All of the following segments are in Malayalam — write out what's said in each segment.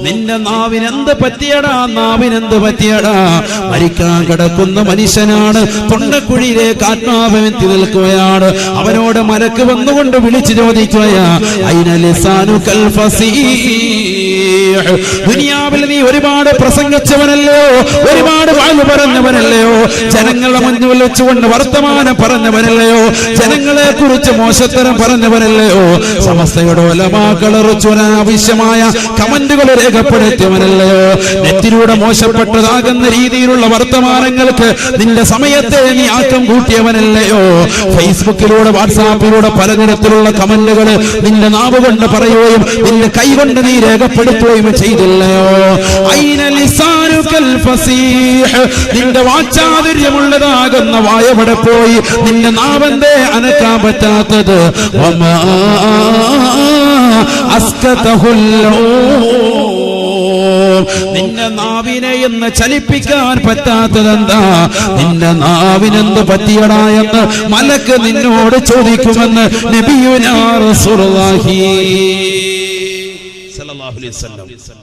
നിന്റെ നാവിനെന്ത് പറ്റിയടാ? നാവിനെന്ത് പറ്റിയടാ? മരിക്കാൻ കിടക്കുന്ന മനുഷ്യനാണ്. തൊണ്ടക്കുഴിയിലേക്ക് ആത്മാവെത്തി നിൽക്കുകയാണ്. അവനോട് മലക്ക് വന്നുകൊണ്ട് വിളിച്ചു ചോദിക്കുകയാ അയിനലി ലിസാനുകൽ ഫസീഹ്. ദുനിയാവിൽ നീ ഒരുപാട് പ്രസംഗിച്ചവനല്ലയോ? ഒരുപാട് വാഴ് പറഞ്ഞവനല്ലയോ? ജനങ്ങളെ മുന്നിൽ വെച്ചുകൊണ്ട് വർത്തമാനം പറഞ്ഞവനല്ലയോ? ജനങ്ങളെ കുറിച്ച് മോശത്തരം പറഞ്ഞവനല്ലയോ? സമസ്തയുടെ ആവശ്യമായ കമന്റുകൾ രേഖപ്പെടുത്തിയവനല്ലയോ? നെറ്റിലൂടെ മോശപ്പെട്ടതാകുന്ന രീതിയിലുള്ള വർത്തമാനങ്ങൾക്ക് നിന്റെ സമയത്തെ നീ ആക്കം കൂട്ടിയവനല്ലയോ? ഫേസ്ബുക്കിലൂടെ വാട്സാപ്പിലൂടെ പലതരത്തിലുള്ള കമന്റുകൾ നിന്റെ നാവ് കൊണ്ട് പറയുകയും നിന്റെ കൈ കൊണ്ട് നീ രേഖപ്പെടുത്തുകയും ചെയ്തില്ലയോ? അയിന ലിസാനുകൽ ഫസീഹ്. നിന്റെ വാചാതുര്യമുള്ളതാകുന്ന വായവിടെ പോയി? നിന്റെ നാവന്റെ അനക്കാൻ പറ്റാത്തത്? അസ്കതഹുല്ലോ നിന്റെ നാവിനെ എന്ന് ചലിപ്പിക്കാൻ പറ്റാത്തതെന്താ? നിന്റെ നാവിനെന്ത് പറ്റിയടാ എന്ന് മലക്ക് നിന്നോട് ചോദിക്കുമെന്ന് നബിയുനാ റസൂലുള്ളാഹി.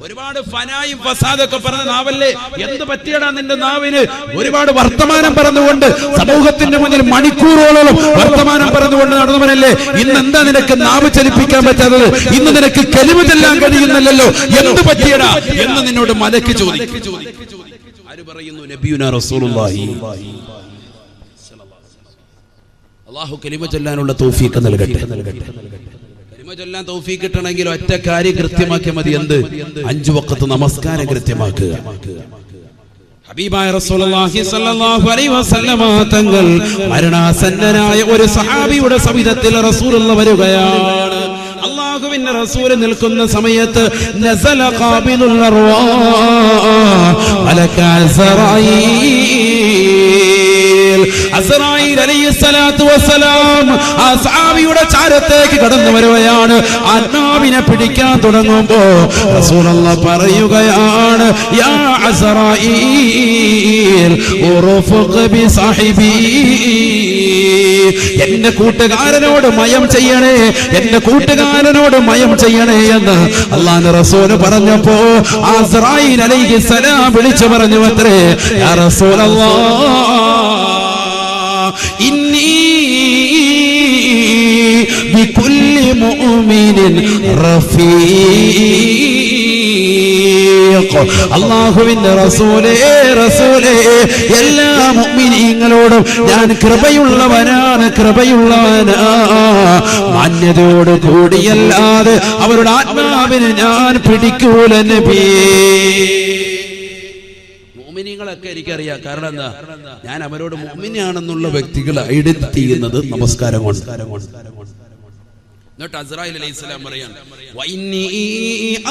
ഒരുപാട് ഫനായും ഫസാദൊക്കെ പറഞ്ഞ നാവല്ലേ? എന്ത് പറ്റിയടാ നിന്റെ നാവിന്? ഒരുപാട് വർത്തമാനം പറഞ്ഞുകൊണ്ട് സമൂഹത്തിന്റെ മുന്നിൽ മണിക്കൂറുകളോളം വർത്തമാനം പറഞ്ഞുകൊണ്ട് നടന്നവനല്ലേ? ഇന്ന് എന്താ നിനക്ക് നാവ് ചലിപ്പിക്കാൻ പറ്റാത്തത്? ഇന്ന് നിനക്ക് കെലിവ് ചെല്ലാൻ കഴിയുന്നില്ലല്ലോ. എന്ത് പറ്റിയടാ? എന്ന് നിന്നോട് മലക്ക് ചോദിക്കും. ആര് പറയുന്നു? റസൂലുള്ളാഹി. അള്ളാഹു കലിമ ചൊല്ലാനുള്ള തൗഫീഖ് നൽകട്ടെ. കലിമ ചൊല്ലാൻ തൗഫീ കിട്ടണമെങ്കിൽ ഒറ്റ കാര്യം കൃത്യമാക്കിയാൽ മതി. എന്ത്? അഞ്ചു വക്കത്ത് നമസ്കാരം കൃത്യമാക്കുക. ഹബീബായ റസൂലുള്ളാഹി സ്വല്ലല്ലാഹു അലൈഹി വസല്ലമ തങ്ങൾ മരണാസന്നനായ ഒരു സഹാബിയുടെ സവിധത്തിൽ റസൂലുള്ള വരികയാണ്. അള്ളാഹുവിന്റെ റസൂൽ നിൽക്കുന്ന സമയത്ത് നസല ഖാബിലുൽ സഹാബിയുടെ ചാരത്തേക്ക് കടന്നു വരുകയാണ്. ആത്മാവിനെ പിടിക്കാൻ തുടങ്ങുമ്പോ റസൂലുള്ള പറയുകയാണ് യാ അസ്രായീൽ ഉറുഫുഖ് ബി സാഹിബി എന്റെ കൂട്ടുകാരനോട് മയം ചെയ്യണേ എന്റെ കൂട്ടുകാരനോട് മയം ചെയ്യണേ എന്ന് അള്ളാന്റെ റസൂൽ പറഞ്ഞപ്പോ അസ്രായീൽ അലൈഹിസ്സലാം വിളിച്ചു പറഞ്ഞു അത്രേ യാ റസൂലല്ലാഹ് إني بكل مؤمن رفيق അള്ളാഹുവിന്റെ റസൂലേ റസൂലേ എല്ലാ മുഅ്മിനീങ്ങളോടും ഞാൻ കൃപയുള്ളവനാണ് കൃപയുള്ളവനാ മാന്യതയോട് കൂടിയല്ലാതെ അവരുടെ ആത്മാവിന് ഞാൻ പിടിക്കൂല നബിയേ മോമിനികളൊക്കെ എനിക്കറിയാം. കാരണം എന്താ? ഞാൻ അവരോട് മോമിനിയാണെന്നുള്ള വ്യക്തികൾ ഐഡന്റിറ്റി ചെയ്യുന്നത് നമസ്കാരം കൊണ്ട്. എന്നിട്ട് അസ്രായിൽ അലൈഹി സ്വലാം പറയാൻ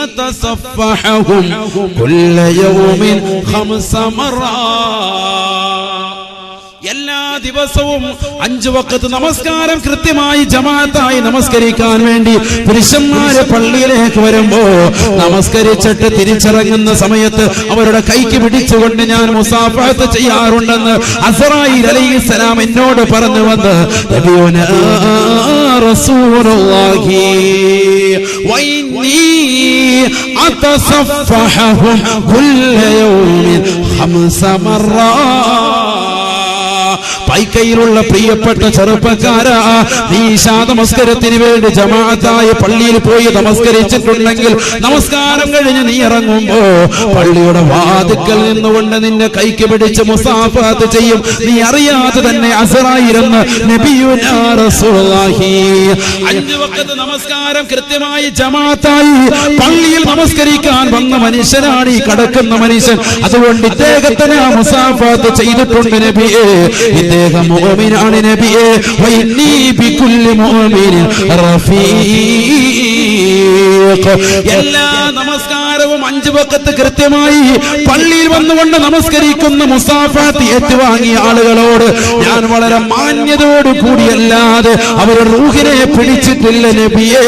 അതസഫഹും കുല്ല യൗമിൻ ഖംസ മറാ. എല്ലാ ദിവസവും അഞ്ചു വക്കത്ത് നമസ്കാരം കൃത്യമായി ജമാഅത്തായി നമസ്കരിക്കാൻ വേണ്ടി പുരുഷന്മാരെ പള്ളിയിലേക്ക് വരുമ്പോ നമസ്കരിച്ചിട്ട് തിരിച്ചിറങ്ങുന്ന സമയത്ത് അവരുടെ കൈക്ക് പിടിച്ചുകൊണ്ട് ഞാൻ മുസാഫത്ത് ചെയ്യാറുണ്ടെന്ന് അസറായി അലൈഹി സലാം എന്നോട് പറഞ്ഞു വന്ന് റസൂലുള്ളാഹി അതസഫഹും കുല്ല യൗമിൻ ഖംസ മറാ പൈക്കയിലുള്ള പ്രിയപ്പെട്ട ചെറുപ്പക്കാരാ നീ ഈശാ നമസ്കാരത്തിന് വേണ്ടി ജമാഅത്തായ പള്ളിയിൽ പോയി നമസ്കരിച്ചിട്ടുണ്ടെങ്കിൽ നമസ്കാരം കഴിഞ്ഞ് നീ ഇറങ്ങുമ്പോ പള്ളിയുടെ വാതുക്കൽ നിന്നുകൊണ്ട് നിന്നെ കൈക്ക് പിടിച്ച് മുസാഫാത്ത് ചെയ്യും. നീ അറിയാതെ തന്നെ അസറായിരുന്ന് നമസ്കാരം കൃത്യമായി ജമാഅത്തായി പള്ളിയിൽ നമസ്കരിക്കാൻ വന്ന മനുഷ്യനാണ് ഈ കടക്കുന്ന മനുഷ്യൻ. അതുകൊണ്ട് ഇദ്ദേഹത്തിന് മുസാഫാത്ത് ചെയ്തിട്ടുണ്ട് നബിയെ. മുഅ്മിനാണ് നബിയെ വൈന്നീ ബികുല്ലി മുഅ്മിനിൻ റഫീഖ് എല്ലാ നമസ്കാരവും അഞ്ചു വക്കത്ത് കൃത്യമായി പള്ളിയിൽ വന്നുകൊണ്ട് നമസ്കരിക്കുന്ന മുസാഫാത്ത് ഏറ്റുവാങ്ങിയ ആളുകളോട് ഞാൻ വളരെ മാന്യതയോട് കൂടിയല്ലാതെ അവരുടെ റൂഹിനെ പിടിച്ചിട്ടില്ല നബിയെ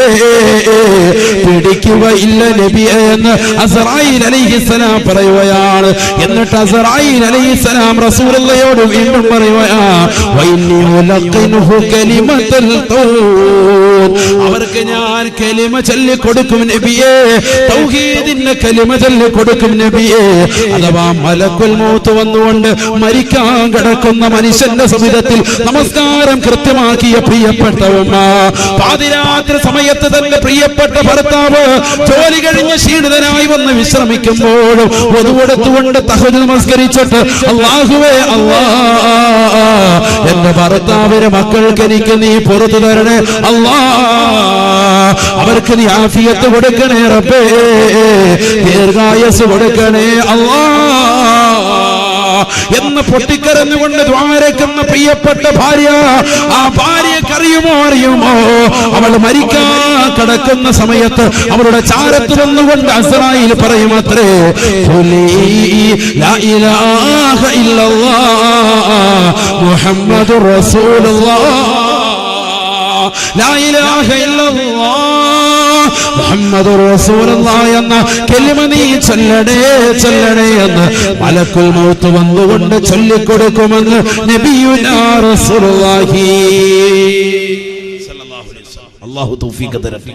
പിടിക്കുകയില്ല നബിയെ എന്ന് അസറായിൽ അലൈഹിസ്സലാം പറയുകയാണ്. എന്നിട്ട് അസറായിൽ അലൈഹിസ്സലാം റസൂലുള്ളയോട് വീണ്ടും പറയുകയാ അവർക്ക് ഞാൻ കലിമ ചൊല്ലി കൊടുക്കും നബിയെ തൗഹീദിന്റെ കലിമ ചൊല്ലി കൊടുക്കും നബിയെ. അഥവാ മലക്കുൽ മൗത്ത് വന്നുകൊണ്ട് മരിക്കാൻ കിടക്കുന്ന മനുഷ്യന്റെ സമിതത്തിൽ നമസ്കാരം കൃത്യമാക്കിയ പ്രിയപ്പെട്ട ഉമ്മ പാതിരാത്രി സമയത്ത് തന്റെ പ്രിയപ്പെട്ട ഭർത്താവ് ജോലി കഴിഞ്ഞ് ക്ഷീണിതനായി വന്ന് വിശ്രമിക്കുമ്പോഴും പൊതുവെടുത്തുകൊണ്ട് തഹജ് നമസ്കരിച്ചിട്ട് അള്ളാഹുവേ അള്ളാ എന്റെ ഭർത്താവിന് മക്കൾക്ക് എനിക്ക് നീ പുറത്തു തരണേ. അള്ളാ അവർക്ക് നീ ആഫിയത്ത് കൊടുക്കണേ റബ്ബേ. ദീർഘായസ് കൊടുക്കണേ. അള്ളാ എന്ന് പൊട്ടിക്കരഞ്ഞുകൊണ്ട് ദ്വാരക്കുന്ന പ്രിയപ്പെട്ട ഭാര്യ ആ ഭാര്യക്കറിയുമോ അറിയുമോ അവൾ മരിക്കാൻ കിടക്കുന്ന സമയത്ത് അവളുടെ ചാരത്ത് വന്നുകൊണ്ട് അസറായിൽ പറയും അത്രേ മുഹമ്മദ് ലാ ഇലാഹ മുഹമ്മദ് എന്ന കലിമ നീ ചൊല്ലടേ ചൊല്ലടേ എന്ന് മലക്കുൽ മൗത്ത് വന്നുകൊണ്ട് ചൊല്ലിക്കൊടുക്കുമെന്ന് നബിയുനാ റസൂലുള്ളാഹി. അല്ലാഹു തൗഫീഖ് തരട്ടെ.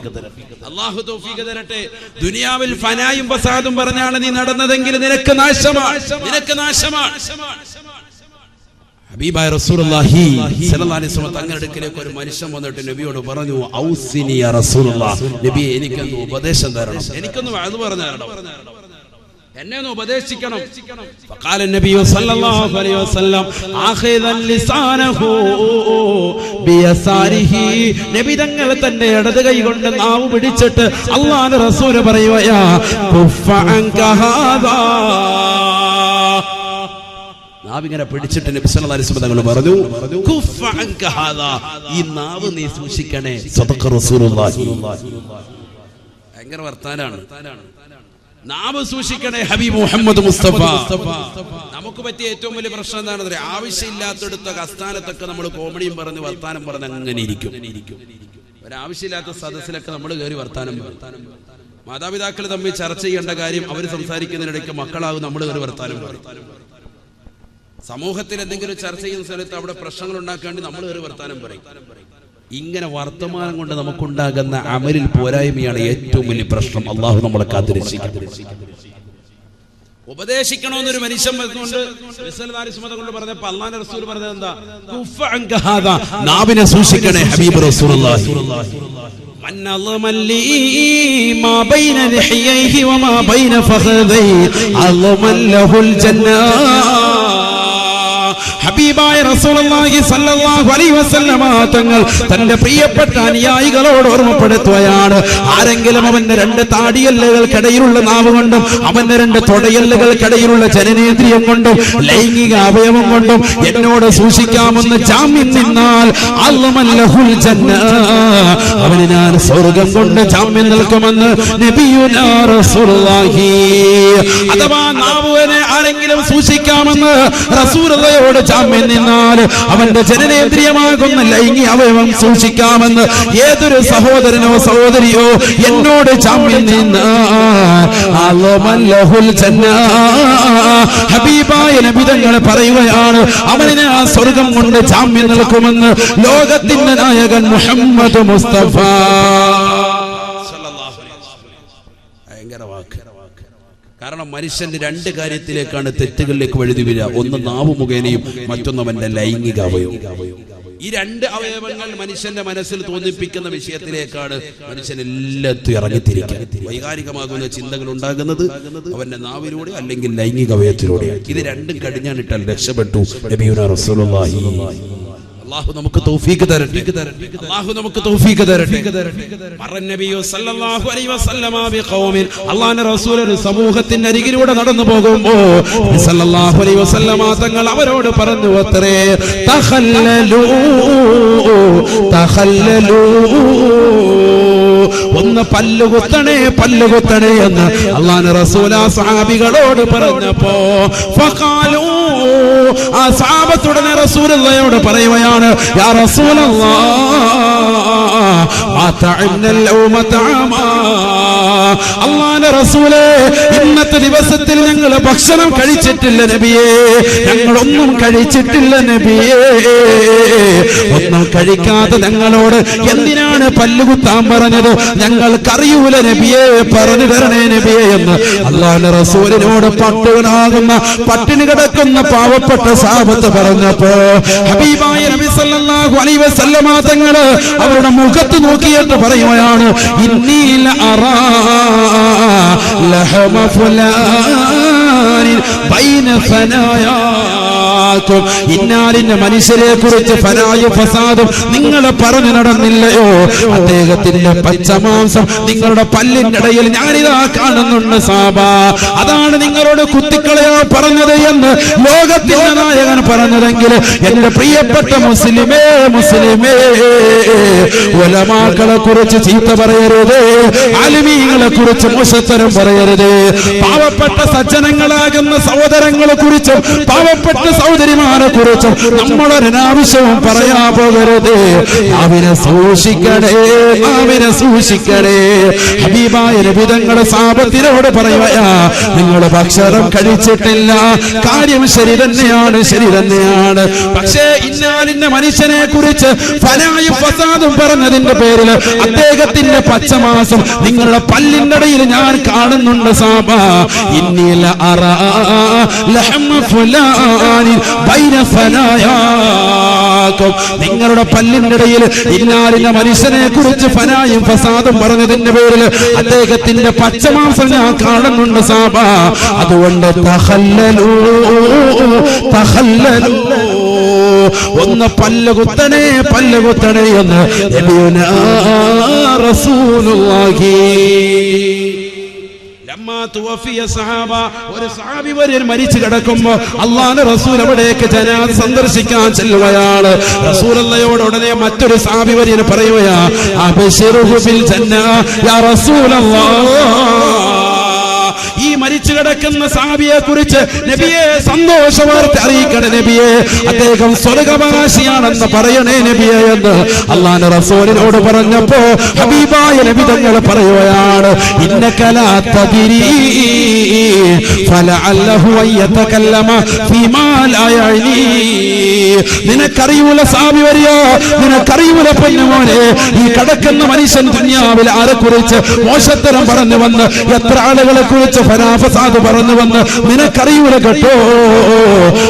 അല്ലാഹു തൗഫീഖ് തരട്ടെ. ദുനിയാവിൽ ഫനായും ഫസാദും പറഞ്ഞാണ് നീ നടന്നതെങ്കിൽ നിനക്ക് നാശമാണ്. നിനക്ക് നാശമാണ്. ഹബീബായ റസൂലുള്ളാഹി സ്വല്ലല്ലാഹു അലൈഹി വസല്ലം തങ്ങളുടെ അടുക്കലേക്ക് ഒരു മനുഷ്യൻ വന്നിട്ട് നബിയോട് പറഞ്ഞു ഔസിനി യാ റസൂലുള്ളാഹ് നബി എനിക്കൊന്ന് ഉപദേശം തരണം എനിക്കൊന്ന് അത് പറഞ്ഞു തരണം എന്നെ ഒന്ന് ഉപദേശിക്കണം فقال النبي صلى الله عليه وسلم ആഖിദൻ ലിസാനഹു ബിയസാരിഹി നബി തങ്ങൾ തന്റെ ഇടത് കൈ കൊണ്ട് നാവ് പിടിച്ചിട്ട് അല്ലാഹുവിന്റെ റസൂൽ പറയുകയാ കുഫ അൻക ഹാദാ നാവിങ്ങനെ പിടിച്ചിട്ട് നബി അലൈഹി വസല്ലം തങ്ങൾ പറഞ്ഞു ഈ നാവ് നീ സൂക്ഷിക്കണേ. ഭയങ്കര വർത്താനാണ്. നാവ് സൂക്ഷിക്കണേ ഹബീബ് മുഹമ്മദ് മുസ്തഫ. നമുക്ക് പറ്റിയ ഏറ്റവും വലിയ പ്രശ്നം എന്താണെന്ന് പറയാം ആവശ്യമില്ലാത്തടുത്തൊക്കെ അസ്ഥാനത്തൊക്കെ നമ്മൾ കോമഡിയും പറഞ്ഞ് വർത്താനം പറഞ്ഞ് അങ്ങനെ ഇരിക്കും. ഒരാവശ്യമില്ലാത്ത സദസ്സിലൊക്കെ നമ്മൾ കയറി വർത്താനം പറയും. മാതാപിതാക്കൾ തമ്മിൽ ചർച്ച ചെയ്യേണ്ട കാര്യം അവർ സംസാരിക്കുന്നതിനിടയ്ക്ക് മക്കളാകും നമ്മൾ കയറി വർത്താനം പറയും. സമൂഹത്തിൽ എന്തെങ്കിലും ചർച്ച ചെയ്യുന്ന സ്ഥലത്ത് അവിടെ പ്രശ്നങ്ങൾ ഉണ്ടാക്കാണ്ട് നമ്മൾ കയറി വർത്താനം പറയും ഇങ്ങനെ വർത്തമാനം കൊണ്ട് നമുക്കുണ്ടാകുന്ന അമലിൽ പോരായ്മയാണ് ഏറ്റവും വലിയ പ്രശ്നം അള്ളാഹു നമ്മളെ കാത്തിരക്ഷിക്കും ഉപദേശിക്കണമെന്നൊരു മനുഷ്യൻ വരുന്നുണ്ട് വിസലതാരിസ്മത കൊണ്ട് പറഞ്ഞപ്പോ അള്ളാന്റെ റസൂൽ പറഞ്ഞത് എന്താ കുഫ അൻക ഹാദാ. നാവിനെ സൂക്ഷിക്കണേ ഹബീബ് റസൂലുള്ളാഹി من أظلم لي ما بين لحييه وما بين فخذيه أظلم له الجنة ഹബീബായ റസൂലുള്ളാഹി സ്വല്ലല്ലാഹു അലൈഹി വസല്ലമ തങ്ങൾ തന്റെ പ്രിയപ്പെട്ട അനുയായികളോട് ഓർമ്മപ്പെടുത്തുകയാണ്. ആരെങ്കിലും അവന്റെ രണ്ട് താടിയല്ലുകൾക്കിടയിലുള്ള നാവ് കൊണ്ടും അവന്റെ രണ്ട് തൊടയല്ലുകൾക്കിടയിലുള്ള ജനനേന്ദ്രിയം കൊണ്ടും ലൈംഗിക അവയവം കൊണ്ടും എന്നോട് സൂക്ഷിക്കാമെന്ന് ജാമ്യം നിന്നാൽ അല്ലമല്ലഹുൽ ജന്ന അവന് ഞാൻ സ്വർഗം കൊണ്ട് ജാമ്യം നിൽക്കുമെന്ന് നബിയുനാ റസൂലുള്ളാഹി. അഥവാ നാവുവിനെ ആരെങ്കിലും സൂക്ഷിക്കാമെന്ന് റസൂലുള്ളയോട് ജാമ്യം നിന്നാൽ അവന്റെ ജനനേന്ദ്രിയമാകുന്ന ലൈംഗിക അവയവം സൂക്ഷിക്കാമെന്ന് ഏതൊരു സഹോദരനോ സഹോദരിയോ എന്നോട് ജന്ന ഹബീബായ പറയുകയാണ് അവനെ ആ സ്വർഗം കൊണ്ട് ജാമ്യം നിൽക്കുമെന്ന് ലോകത്തിന്റെ നായകൻ മുഹമ്മദ് മുസ്തഫ ഭയങ്കര വാക്ക് കാരണം മനുഷ്യന്റെ രണ്ട് കാര്യത്തിലേക്കാണ് തെറ്റുകളിലേക്ക് വഴുതി വീഴുക ഒന്ന് നാവ് മുഖേനയും മറ്റൊന്ന് അവന്റെ ലൈംഗിക അവയവം. ഈ രണ്ട് അവയവങ്ങൾ മനുഷ്യന്റെ മനസ്സിൽ തോന്നിപ്പിക്കുന്ന വിഷയത്തിലേക്കാണ് മനുഷ്യൻ എല്ലാത്തും ഇറങ്ങിത്തിരിക്കുക. വൈകാരികമാകുന്ന ചിന്തകൾ ഉണ്ടാകുന്നത് അവന്റെ നാവിലൂടെ അല്ലെങ്കിൽ ലൈംഗിക അവയവത്തിലൂടെ ഇത് രണ്ടും കടിഞ്ഞാണിട്ടാൽ രക്ഷപ്പെട്ടു റസൂലുള്ളാഹി. അള്ളാഹു നമുക്ക് തൗഫീഖ് തരട്ടെ. നമുക്ക് തൗഫീഖ് തരട്ടെ. സല്ലല്ലാഹു അലൈഹി വസല്ലമ സമൂഹത്തിന്റെ അരികിലൂടെ നടന്നു പോകുമ്പോ സല്ലല്ലാഹു അലൈഹി വസല്ലമ തങ്ങൾ അവരോട് പറഞ്ഞു അത്രേ തഖല്ലലൂ തഖല്ലലൂ ഒന്ന് പല്ലുകുത്തണേ പല്ലുകുത്തണേ എന്ന് അള്ളാഹുവിന്റെ റസൂല സഹാബികളോട് പറഞ്ഞപ്പോ ആ സഹാബത്തുടനെ റസൂലുള്ളയോട് പറയുകയാണ് യാ അള്ളാന്റെ റസൂലേ ഇന്നത്തെ ദിവസത്തിൽ ഞങ്ങൾ ഭക്ഷണം കഴിച്ചിട്ടില്ല നബിയേ ഞങ്ങളൊന്നും കഴിച്ചിട്ടില്ല നബിയേ. ഒന്നും കഴിക്കാതെ ഞങ്ങളോട് എന്തിനാണ് പല്ലുകുത്താൻ പറഞ്ഞത്? ഞങ്ങൾക്കറിയൂല നബിയെ പറഞ്ഞു തരണേ നബിയെ എന്ന്. അള്ളാന്റെ റസൂലിനോട് പട്ടുവനാകുന്ന പട്ടിണി കിടക്കുന്ന പാവപ്പെട്ട സാപത്ത് പറഞ്ഞപ്പോ ഹബീബായ നബി സല്ലല്ലാഹു അലൈഹി വസല്ലമ തങ്ങൾ അവരുടെ മുഖത്ത് നോക്കിയിട്ട് പറയുകയാണ് ഇന്നീല അറാ ലഹമ ഫുലാനിൽ ബൈന ഫനായാക്കും ഇന്നാലിന്റെ മനുഷ്യരെ കുറിച്ച് പരാജയ ഫസാദും നിങ്ങൾ പറഞ്ഞു നടന്നില്ലയോ? അദ്ദേഹത്തിന്റെ പച്ചമാംസം നിങ്ങളുടെ പല്ലിന്റെ ഇടയിൽ ഞാനിതാ കാണുന്നുണ്ട് സാബ. അതാണ് നിങ്ങളോട് കുത്തിക്കളയാ പറഞ്ഞത് എന്ന് ലോകത്തിന്റെ നായകൻ പറഞ്ഞതെങ്കിൽ എന്റെ പ്രിയപ്പെട്ട മുസ്ലിമേ മുസ്ലിമേ ഒലമാക്കളെ കുറിച്ച് ചീത്ത പറയരുത് ആലിമീങ്ങളെ കുറിച്ച് മോശത്തരം പറയരുത്. പാവപ്പെട്ട സജ്ജനങ്ങളാകുന്ന സഹോദരങ്ങളെ കുറിച്ചും പാവപ്പെട്ട സഹോദരിമാരെ കുറിച്ചും നമ്മളൊരനാവശ്യവും പറയാ പോകരുത്. അവനെ സൂക്ഷിക്കണേ അവനെ സൂക്ഷിക്കണേ. ഹബീബായ രവിതങ്ങളെ സാപത്തിനോട് പറയുകയാ നിങ്ങൾ ഭക്ഷണം കഴിച്ചിട്ടില്ല. കാര്യം ശരി തന്നെയാണ് ശരി തന്നെയാണ്. പക്ഷേ ഇന്നാലിന്റെ മനുഷ്യനെ കുറിച്ച് ഫലായും ഫസാദും പറഞ്ഞതിന്റെ പേരിൽ അദ്ദേഹത്തിന്റെ പച്ചമാസം നിങ്ങളുടെ പല്ലിന്റെ ഇടയിൽ ഞാൻ കാണുന്നുണ്ട് സാബ. ഇന്നില അറ ലഹമ ഫുലാനി ബൈന ഫനായാക്കും നിങ്ങളുടെ പല്ലിന്റെ ഇടയിൽ ഇന്നാലിന്റെ മനുഷ്യനെ കുറിച്ച് ഫനായും ഫസാദും പറഞ്ഞതിന്റെ പേരിൽ അദ്ദേഹത്തിന്റെ പച്ചമാംസം ഞാൻ കാണുന്നുണ്ട് സാബ. അതുകൊണ്ട് തഹല്ലലൂ തഹല്ലലൂ. ഒന്ന് പല്ല് കുത്തനെ പല്ല് കുത്തനെ എന്ന് റസൂലുള്ളാഹി. ഒരു സഹാബി വര്യൻ മരിച്ചു കിടക്കുമ്പോ അള്ളാന്റെ റസൂൽ അവിടേക്ക് ജനാദ സന്ദർശിക്കാൻ ചെല്ലുകയാണ്. റസൂലയോട് ഉടനെ മറ്റൊരു സഹാബി വര്യൻ പറയുകയാ മരിച്ചു കിടക്കുന്ന സാബിയെ കുറിച്ച് നബിയെ സന്തോഷ വാർത്ത അറിയിക്കണ നബിയെ. അദ്ദേഹം സ്വർഗവകാശിയാണെന്ന് പറയണേ നബിയെ എന്ന് അള്ളാന്റെ റസൂലിനോട് പറഞ്ഞപ്പോ ഹബീബായ നബി തങ്ങൾ പറയുകയാണ് ഇന്നക്കലാത്തതിരി നിനക്കറിയൂല സാബി വരിയോ നിനക്കറിയൂല പൊന്നുമോനെ ഈ കടക്കുന്ന മനുഷ്യൻ ദുന്യാവിൽ ആരെ കുറിച്ച് മോശത്തരം പറഞ്ഞു വന്ന് എത്ര ആളുകളെ കുറിച്ച് ഫനാഫസാദ് പറഞ്ഞു വന്ന് നിനക്കറിയൂല കേട്ടോ?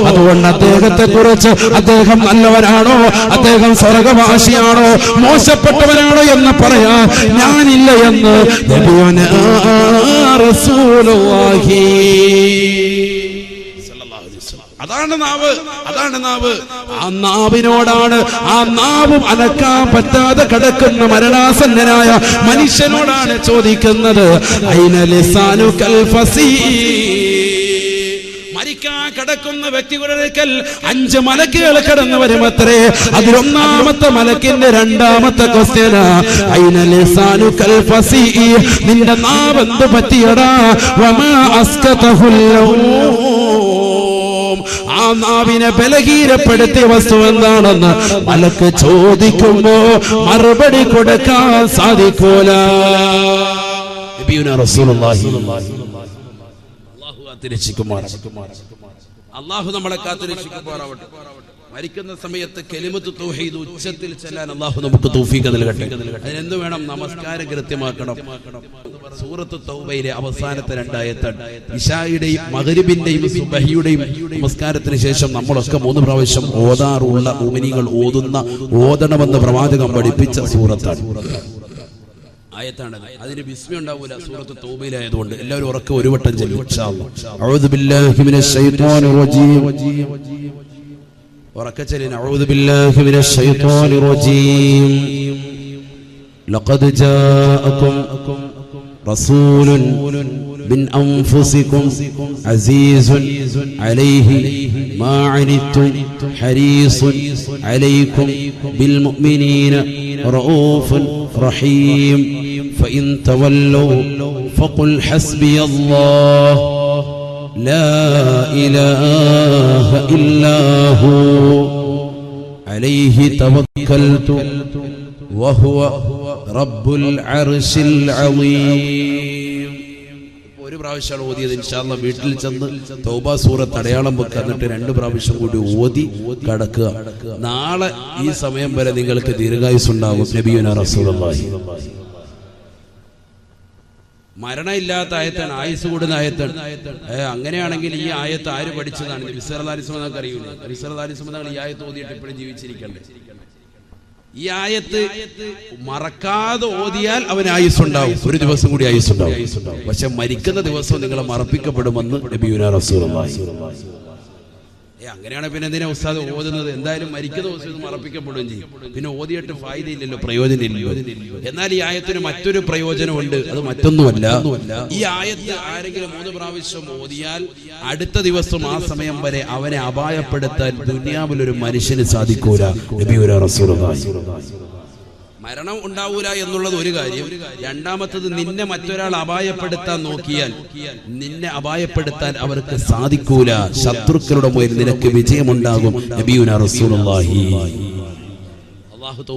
അതുകൊണ്ട് അദ്ദേഹത്തെ കുറിച്ച് അദ്ദേഹം നല്ലവനാണോ? അദ്ദേഹം സ്വർഗവാസിയാണോ? മോശപ്പെട്ടവനാണോ എന്ന് പറയാൻ ഞാനില്ല എന്ന് നബിയുനാ അതാണ് നാവ് അതാണ് നാവ്. ആ നാവിനോടാണ് ആ നാവും അലക്കാൻ പറ്റാതെ കിടക്കുന്ന മരണാസന്നനായ മനുഷ്യനോടാണ് ചോദിക്കുന്നത്. മരിക്കാൻ കിടക്കുന്ന വ്യക്തികളുടെ അഞ്ച് മലക്കുകൾ കടന്നു വരും അത്രേ അതിലൊന്നാമത്തെ മലക്കിന്റെ രണ്ടാമത്തെ ക്വസ്റ്റ്യന ലിസാനു കൽഫസി നിന്റെ നാവെന്ത് പറ്റിയടാ? വമാ അസ്കതഹുല്ലവും ആ നാവിനെ ബലഹീനപ്പെടുത്തിയ വസ്തു എന്താണെന്ന് മലക്ക് ചോദിക്കുമ്പോ മറുപടി കൊടുക്കാൻ സാധിക്കൂല. അള്ളാഹു നമ്മളെ കാത്തിരക്ഷിക്കുമാറാവട്ടെ. മരിക്കുന്ന സമയത്ത് കെലിമത്ത് തൗഹീദ് ഉച്ചത്തിൽ ചെല്ലാൻ അള്ളാഹു നമുക്ക് തൗഫീഖ് നൽകട്ടെ. അതിനെന്ത് വേണം? നമസ്കാരം കൃത്യമാക്കണം. സൂറത്ത് തൗബയിലെ അവസാനത്തെ രണ്ടായത്താണ് ഇഷായുടെയും മകരിബിന്റെയും സുബഹിയുടെയും നമസ്കാരത്തിന് ശേഷം നമ്മളൊക്കെ മൂന്ന് പ്രാവശ്യം ഓതാറുള്ള ഉമിനികൾ ഓതുന്ന ഓതണമെന്ന് പ്രവാചകം പഠിപ്പിച്ച സൂറത്താണ്. ആയത്താണ് അതിന് ബിസ്മി ഉണ്ടാവൂല. സൂറത്ത് തൗബയിലായതുകൊണ്ട് എല്ലാവരും ഉറക്കം ഒരു വട്ടം ചെല്ലും لقد جاءكم رسول من أنفسكم عزيز عليه ما عنتم حريص عليكم بالمؤمنين رؤوف رحيم فإن تولوا فقل حسبي الله لا إله إلا هو عليه توكلت وهو رب العرش العظيم ഒരു പ്രാവശ്യമാണ് ഓതിയത് ഇൻഷാല്ല വീട്ടിൽ ചെന്ന് തൗബ സൂറത്ത് അടയാളം വെക്കുക എന്നിട്ട് രണ്ട് പ്രാവശ്യം കൂടി ഓതി കടക്കുക നാളെ ഈ സമയം വരെ നിങ്ങൾക്ക് ദീർഘായുസ് ഉണ്ടാകും നബിയുന റസൂലുള്ളാഹി മരണമില്ലാത്ത ആയത്താണ് ആയുസ് കൂടുന്ന ആയത്താണ് ഏഹ് അങ്ങനെയാണെങ്കിൽ ഈ ആയത്ത് ആര് പഠിച്ചതാണ്? നബിസലാലിസ്മ നമുക്ക് അറിയില്ല നബിസലാലിസ്മ ഈ ആയത്ത് ഓതിയിട്ട് ഇപ്പോഴും ജീവിച്ചിരിക്കണ്ടേ ഈ ആയത്ത് മറക്കാതെ ഓതിയാൽ അവന് ആയുസ് ഉണ്ടാവും ഒരു ദിവസം കൂടി ആയുസ് ഉണ്ടാവും പക്ഷെ മരിക്കുന്ന ദിവസം നിങ്ങളെ മറപ്പിക്കപ്പെടുമെന്ന് നബിയുന ഏ അങ്ങനെയാണ് പിന്നെ എന്തിനാ ഉസ്താദ് ഓതുന്നത്? എന്തായാലും മരിക്കുന്ന ദിവസം മറപ്പിക്കപ്പെടുകയും ചെയ്യും. പിന്നെ ഓതിയിട്ട് ഫായതയില്ലല്ലോ പ്രയോജനമില്ലല്ലോ. എന്നാൽ ഈ ആയത്തിന് മറ്റൊരു പ്രയോജനമുണ്ട് അത് മറ്റൊന്നുമല്ല. ഈ ആയത്ത് ആരെങ്കിലും മൂന്ന് പ്രാവശ്യം ഓതിയാൽ അടുത്ത ദിവസം ആ സമയം വരെ അവനെ അപായപ്പെടുത്താൻ ദുനിയാവിൽ ഒരു മനുഷ്യന് സാധിക്കൂല. റസൂലുള്ളാഹി. മരണം ഉണ്ടാവൂല എന്നുള്ളത് ഒരു കാര്യം. രണ്ടാമത്തത് നിന്നെ മറ്റൊരാൾ അപായപ്പെടുത്താൻ നോക്കിയാൽ നിന്നെ അപായപ്പെടുത്താൻ അവർക്ക് സാധിക്കൂല. ശത്രുക്കളുടെ മുന്നിൽ നിനക്ക് വിജയമുണ്ടാകും. റസൂലുള്ളാഹി. തൗഫീഖ്